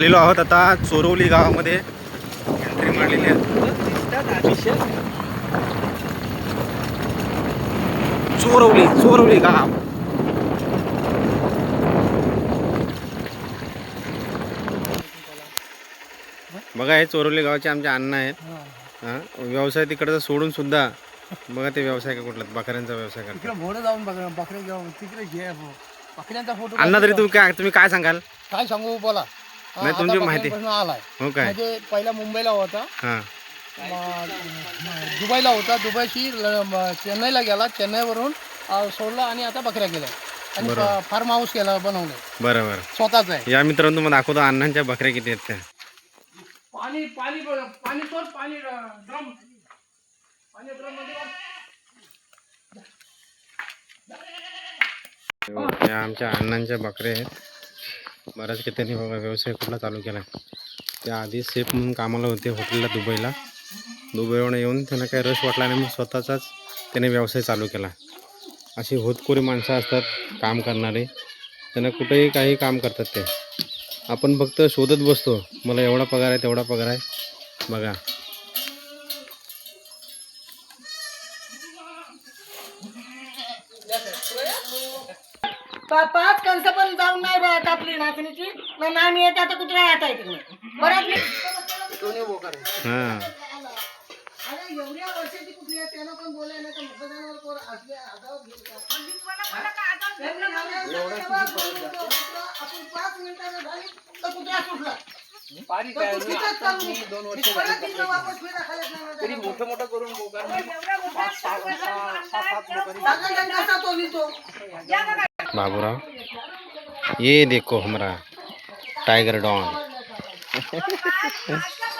आलेलो आहोत आता चोरवली गावामध्ये. एंट्री मारलेली आहे. चोरवली चोरवली गाव. बघा हे चोरवली गावाचे आमचे अण्णा आहेत. हा व्यवसाय तिकडचा सोडून सुद्धा बघा ते व्यवसाय का कुठला बकऱ्यांचा व्यवसाय करतात. मोठं जाऊन बकरे घेऊन तिकडे घे बकऱ्यांचा फोटो अण्णा तरी तुम्ही काय तुम्ही काय सांगाल? काय सांगू बोला. नाही, तुमची माहिती- आलाय. हो काय? म्हणजे पहिला मुंबईला होता. हां. दुबईला होता. दुबईशी चेन्नईला गेला. चेन्नईवरून अ, सोडला आणि आता बकऱ्या गेल्या आणि बरोबर. फार्म हाऊस केला बनवले. बरं बरं स्वतःच आहे. या मित्रांनो तुम्हाला दाखवतो अण्णांच्या बकऱ्या किती आहेत त्या. पाणी पाणी पाणी सोड पाणी ड्रम. पाणी ड्रममध्ये आमच्या अण्णांच्या बकऱ्या आहेत. बऱ्याच की त्यांनी बघा व्यवसाय कुठला चालू केला त्या आधी सेफ म्हणून कामाला होते हॉटेलला दुबईला. दुबईवरून येऊन त्यांना काही रस वाटला नाही मग स्वतःचाच त्याने व्यवसाय चालू केला. अशी होतकोरी माणसं असतात काम करणारे. त्यांना कुठेही काही काम करतात ते. आपण फक्त शोधत बसतो मला एवढा पगार आहे तेवढा पगार आहे. बघा. पा- पाच कणस पण जाऊन नाही बा कापली नाचणीची मग नामी येते आता कुत्रा येता येते बरं मी दोन्ही बोकार आहे. हां अरे एवढ्या वर्षाची कुठली आहे त्यानं पण बोलाय नाही तर मतदानावर कोण असले आगाऊ घेईल का? त्यांनी एवढ्या वर्षाची कुत्रा, आपण पाच मिनिटानं झाली तर कुत्रा सुटला बारीक तर आहे तू अजून. तिथंच आता चालू. मी दोन वर्ष मी झाली परत तिकडं बकरी वापस फिरा खायला नाही तरी जाणार. मोठं मोठं करून बोकार मी पाच सहा सहा सहा सात बोकारी सगळं जण कसा तो बाबूराव। ये देखो हमारा टाइगर डॉन